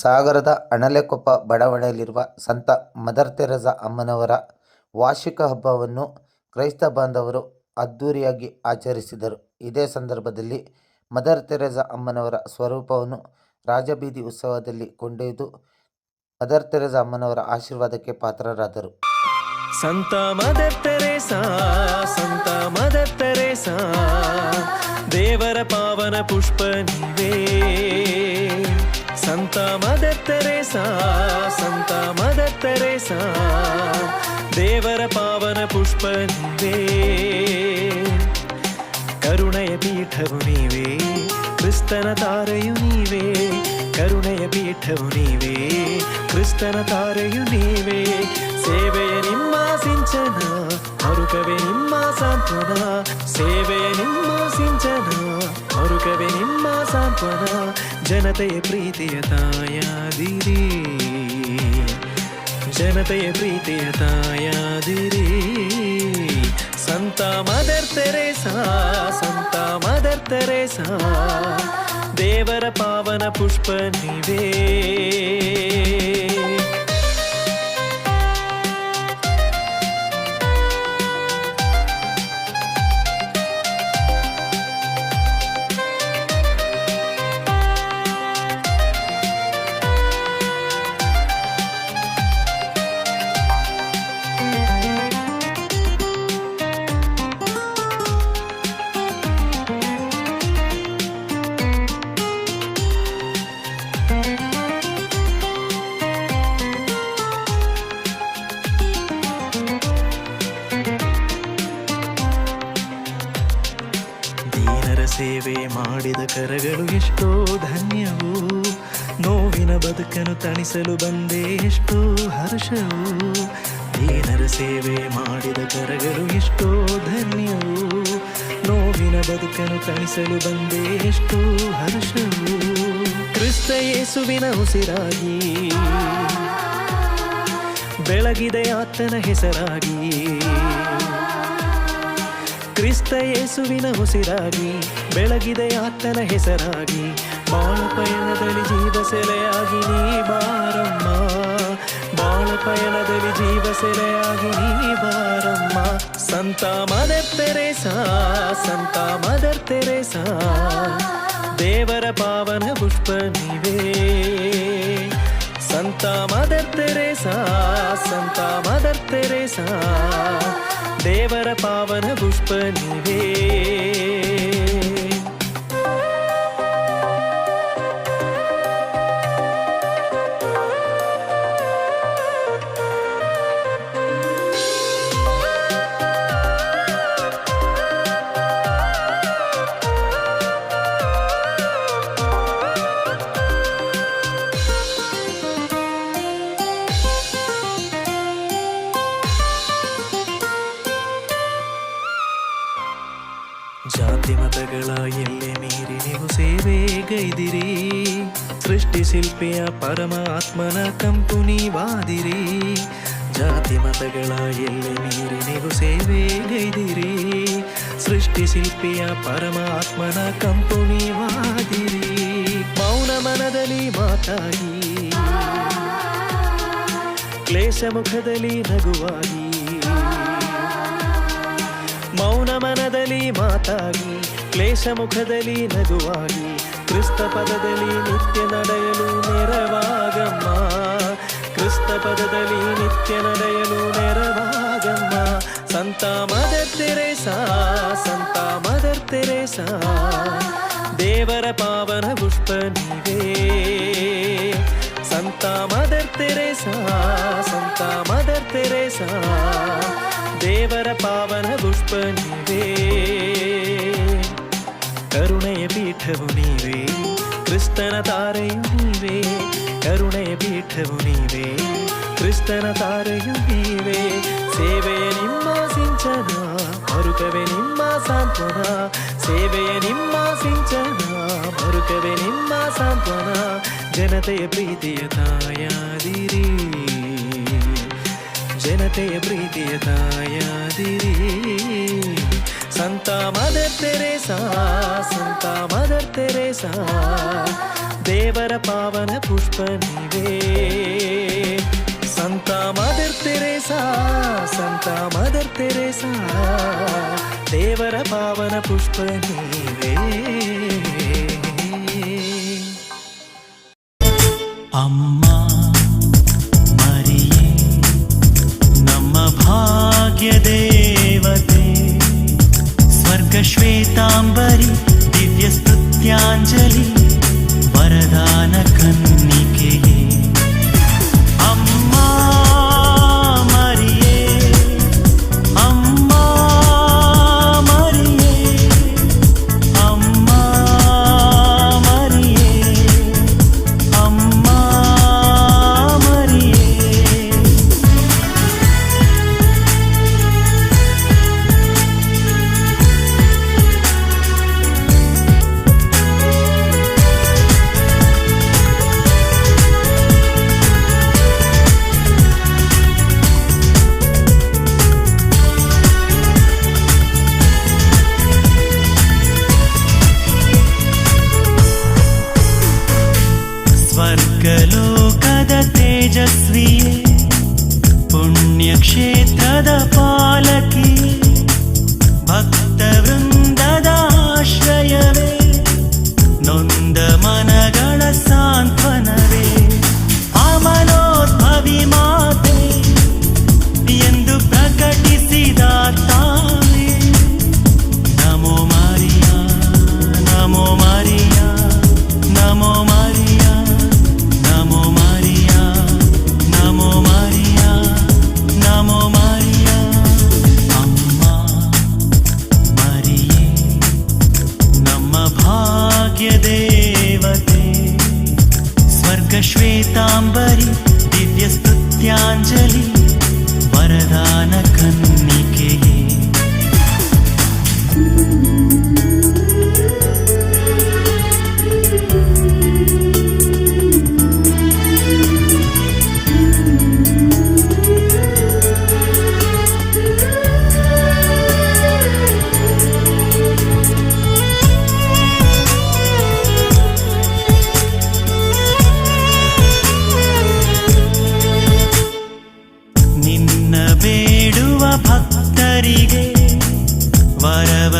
ಸಾಗರದ ಅಣಲೆಕೊಪ್ಪ ಬಡಾವಣೆಯಲ್ಲಿರುವ ಸಂತ mother Teresa ಅಮ್ಮನವರ ವಾರ್ಷಿಕ ಹಬ್ಬವನ್ನು ಕ್ರೈಸ್ತ ಬಾಂಧವರು ಅದ್ಧೂರಿಯಾಗಿ ಆಚರಿಸಿದರು. ಇದೇ ಸಂದರ್ಭದಲ್ಲಿ ಮದರ್ ತೆರೇಸಾ ಅಮ್ಮನವರ ಸ್ವರೂಪವನ್ನು ರಾಜಬೀದಿ ಉತ್ಸವದಲ್ಲಿ ಕೊಂಡೊಯ್ದು ಮದರ್ ತೆರೇಸಾ ಅಮ್ಮನವರ ಆಶೀರ್ವಾದಕ್ಕೆ ಪಾತ್ರರಾದರು. ಸಂತ ಮದರ್ ತೆರೇಸಾ, ಸಂತ ಮದರ್ ತೆರೇಸಾ, ದೇವರ ಪಾವನ ಪುಷ್ಪ ನೀವೇ సంత మదర్ తెరేసా సంత మదర్ తెరేసా దేవర పావన పుష్ప నీవే. కరుణయ పీఠవు నీవే క్రిస్తన తారయు నీవే. కరుణయ పీఠవు నీవే క్రిస్తన తారయు నీవే. సేవయ నిమ్మాసించన మరుకవే నిమ్మా సాంత్వన సేవయ నిమ్మా ಮರುಕವೇ ನಿಮ್ಮ ಸಾಂತ್ವನ ಜನತೆಯ ಪ್ರೀತಿಯ ತಾಯಾದಿರಿ ಜನತೆಯ ಪ್ರೀತಿಯ ತಾಯಾದಿರಿ ಸಂತ ಮದರ್ ತೆರೇಸಾ ಸಂತ ಮದರ್ ತೆರೇಸಾ ದೇವರ ಪಾವನ ಪುಷ್ಪ ನೀವೇ ಸೇವೆ ಮಾಡಿದ ಕರಗಳು ಎಷ್ಟೋ ಧನ್ಯವು, ನೋವಿನ ಬದುಕನ್ನು ತಣಿಸಲು ಬಂದೆ ಎಷ್ಟೋ ಹರ್ಷವು. ದೀನರ ಸೇವೆ ಮಾಡಿದ ಕರಗಳು ಎಷ್ಟೋ ಧನ್ಯವು, ನೋವಿನ ಬದುಕನ್ನು ತಣಿಸಲು ಬಂದೆ ಎಷ್ಟೋ ಹರ್ಷವು. ಕ್ರಿಸ್ತ ಯೇಸುವಿನ ಉಸಿರಾಗಿ, ಬೆಳಗಿದೆ ಆತನ ಹೆಸರಾಗಿ ಕ್ರಿಸ್ತ ಯೇಸುವಿನ ಉಸಿರಾಗಿ, ಬೆಳಗಿದೆ ಆತನ ಹೆಸರಾಗಿ ಬಾಳ ಪಯಣದಲ್ಲಿ ಜೀವ ಸೆಲೆಯಾಗಿ ನೀ ಬಾರಮ್ಮ. ಬಾಳ ಪಯಣದಲ್ಲಿ ಜೀವ ಸೆಲೆಯಾಗಿ ನೀ ಬಾರಮ್ಮ. ಸಂತ ಮದರ್ ತೆರೇಸಾ, ಸಂತ ಮದರ್ ತೆರೇಸಾ. ದೇವರ ಪಾವನ ಪುಷ್ಪ ನೀವೇ. சந்தா மதர் தெரேசா சந்தா மதர் தெரேசா தேவர பாவன புஷ்ப நிவே ಜಾತಿ ಮತಗಳ ಎಲ್ಲೆ ಮೀರಿ ನೀವು ಸೇವೆ ಗೈದಿರಿ. ಸೃಷ್ಟಿ ಶಿಲ್ಪಿಯ ಪರಮಾತ್ಮನ ಕಂಪು ನೀವಾದಿರಿ. ಜಾತಿ ಮತಗಳ ಎಲ್ಲೆ ಮೀರಿ ನೀವು ಸೇವೆ ಗೈದಿರಿ. ಸೃಷ್ಟಿ ಶಿಲ್ಪಿಯ ಪರಮಾತ್ಮನ ಕಂಪು ನೀವಾದಿರಿ. ಮೌನ ಮನದಲ್ಲಿ ಮಾತಾಯಿ ಕ್ಲೇಶ ಮುಖದಲ್ಲಿ ನಗುವಾಗಿ ಮೌನ ಮನದಲ್ಲಿ ಮಾತಾಗಿ ಕ್ಲೇಶ ಮುಖದಲ್ಲಿ ನಗುವಾಗಿ ಕ್ರಿಸ್ತ ಪದದಲ್ಲಿ ನಿತ್ಯ ನಡೆಯಲು ನೆರವಾಗಮ್ಮ ಕ್ರಿಸ್ತ ಪದದಲ್ಲಿ ನಿತ್ಯ ನಡೆಯಲು ನೆರವಾಗಮ್ಮ ಸಂತ ಮದರ್ ತೆರೇಸಾ ಸಂತ ಮದರ್ ತೆರೇಸಾ ದೇವರ ಪಾವನ ಪುಷ್ಪ ನೀವೇ ಸಂತ ಮದರ್ ತೆರೇಸಾ ಸಂತ ಮದರ್ ತೆರೇಸಾ ದೇವರ ಪಾವನ ಪುಷ್ಪ ನೀವೇ ಕರುಣೆಯ ಪೀಠವು ನೀವೇ ಕ್ರಿಸ್ತನ ತಾರೆಯು ನೀವೇ ಕರುಣೆಯ ಪೀಠವು ನೀವೇ ಕ್ರಿಸ್ತನ ತಾರೆಯು ನೀವೇ ಸೇವೆಯ ನಿಮ್ಮ ಸಿಂಚನ ಮರುಕವೇ ನಿಮ್ಮ ಸಾಂತ್ವನ ಸೇವೆಯ ನಿಮ್ಮ ಸಿಂಚನ ಮರುಕವೇ ನಿಮ್ಮ ಸಾಂತ್ವನ ಜನತೆಯ ಪ್ರೀತಿಯ ತಾಯಾದಿರಿ ಜನತೆ ಪ್ರೀತಿಯ ತಾಯಾದಿರಿ ಸಂತ ಮದರ್ ತೆರೇಸಾ ಸಂತ ಮದರ್ ತೆರೇಸಾ ದೇವರ ಪಾವನ ಪುಷ್ಪ ನೀವೇ ಸಂತ ಮದರ್ ತೆರೇಸಾ ಸಂತ ಮದರ್ ತೆರೇಸಾ ದೇವರ ಪಾವನ ಪುಷ್ಪ ನೀವೇ ಅಮ್ಮ வரதான கண் ಭಕ್ತರಿಗೆ ವರವ